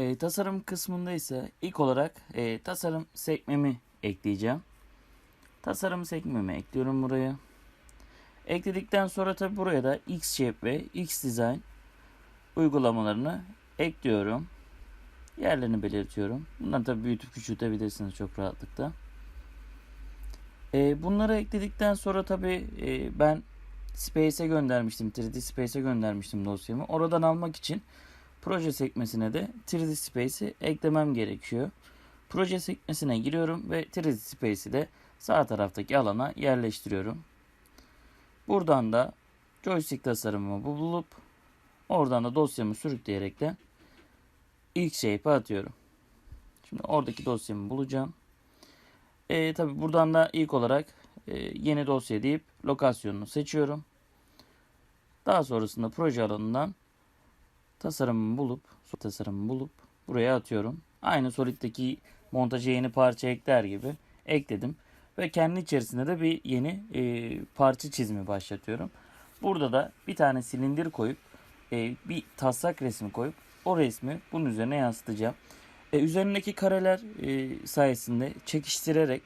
E, tasarım kısmında ise ilk olarak e, tasarım sekmemi ekleyeceğim. Tasarım sekmemi ekliyorum buraya. Ekledikten sonra tabi buraya da Xshape ve Xdesign uygulamalarını ekliyorum. Yerlerini belirtiyorum. Bunları tabi büyütüp küçültebilirsiniz çok rahatlıkla. E, bunları ekledikten sonra tabi e, ben Space'e göndermiştim. 3D Space'e göndermiştim dosyamı. Oradan almak için proje sekmesine de 3D Space'i eklemem gerekiyor. Proje sekmesine giriyorum ve 3D Space'i de sağ taraftaki alana yerleştiriyorum. Buradan da joystick tasarımımı bulup oradan da dosyamı sürükleyerek de ilk shape'e atıyorum. Şimdi oradaki dosyamı bulacağım. E, tabi buradan da ilk olarak e, yeni dosya deyip lokasyonunu seçiyorum. Daha sonrasında proje alanından tasarımımı bulup tasarımımı bulup buraya atıyorum. Aynı Solid'deki montaja yeni parça ekler gibi ekledim. Ve kendi içerisinde de bir yeni e, parça çizimi başlatıyorum. Burada da bir tane silindir koyup e, bir taslak resmi koyup o resmi bunun üzerine yansıtacağım. E, üzerindeki kareler e, sayesinde çekiştirerek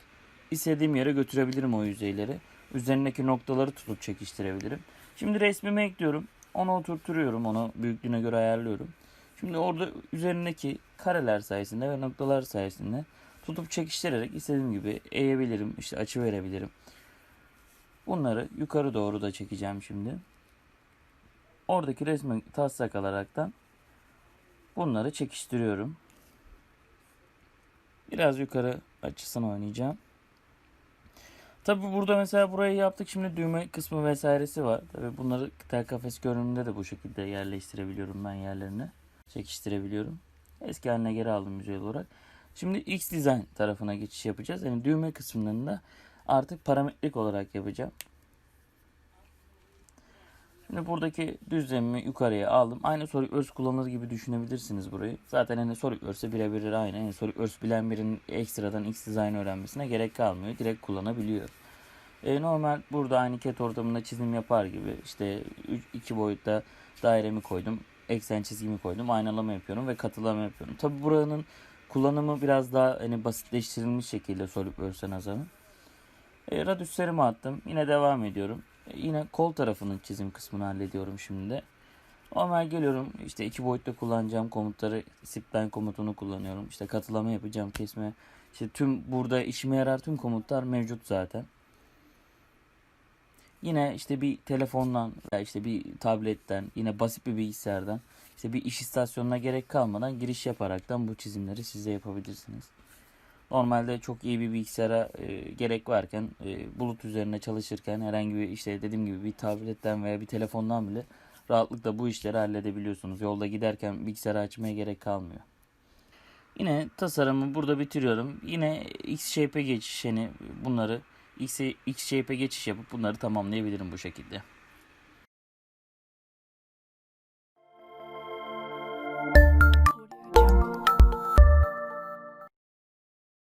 istediğim yere götürebilirim o yüzeyleri. Üzerindeki noktaları tutup çekiştirebilirim. Şimdi resmimi ekliyorum. Onu oturtuyorum. Onu büyüklüğüne göre ayarlıyorum. Şimdi orada üzerindeki kareler sayesinde ve noktalar sayesinde tutup çekiştirerek istediğim gibi eğebilirim. işte açı verebilirim. Bunları yukarı doğru da çekeceğim şimdi. Oradaki resmi taslak alaraktan bunları çekiştiriyorum. Biraz yukarı açısını oynayacağım. Tabi burada mesela burayı yaptık. Şimdi düğme kısmı vesairesi var. Tabi bunları tel kafes görünümünde de bu şekilde yerleştirebiliyorum ben yerlerine. Çekiştirebiliyorum. Eski haline geri aldım yüzey olarak. Şimdi X Design tarafına geçiş yapacağız. Yani düğme kısımlarını da artık parametrik olarak yapacağım. Şimdi buradaki düzlemimi yukarıya aldım. Aynı SolidWorks kullanılır gibi düşünebilirsiniz burayı. Zaten hani SolidWorks'e birebir aynı. Yani SolidWorks bilen birinin ekstradan X Design öğrenmesine gerek kalmıyor. Direkt kullanabiliyor. E, normal burada aynı ket ortamında çizim yapar gibi işte iki boyutta dairemi koydum. Eksen çizgimi koydum. Aynalama yapıyorum ve katılama yapıyorum. Tabi buranın kullanımı biraz daha hani basitleştirilmiş şekilde SolidWorks'e nazaran. E, radiuslerimi attım. Yine devam ediyorum. Yine kol tarafının çizim kısmını hallediyorum şimdi. Normal geliyorum işte iki boyutta kullanacağım komutları spline komutunu kullanıyorum. İşte katılama yapacağım kesme. İşte tüm burada işime yarar tüm komutlar mevcut zaten. Yine işte bir telefondan veya işte bir tabletten yine basit bir bilgisayardan işte bir iş istasyonuna gerek kalmadan giriş yaparaktan bu çizimleri siz de yapabilirsiniz. Normalde çok iyi bir bilgisayara e, gerek varken e, bulut üzerine çalışırken herhangi bir işte dediğim gibi bir tabletten veya bir telefondan bile rahatlıkla bu işleri halledebiliyorsunuz. Yolda giderken bilgisayarı açmaya gerek kalmıyor. Yine tasarımı burada bitiriyorum. Yine X-Shape'e geçiş yani bunları X-Shape'e geçiş yapıp bunları tamamlayabilirim bu şekilde.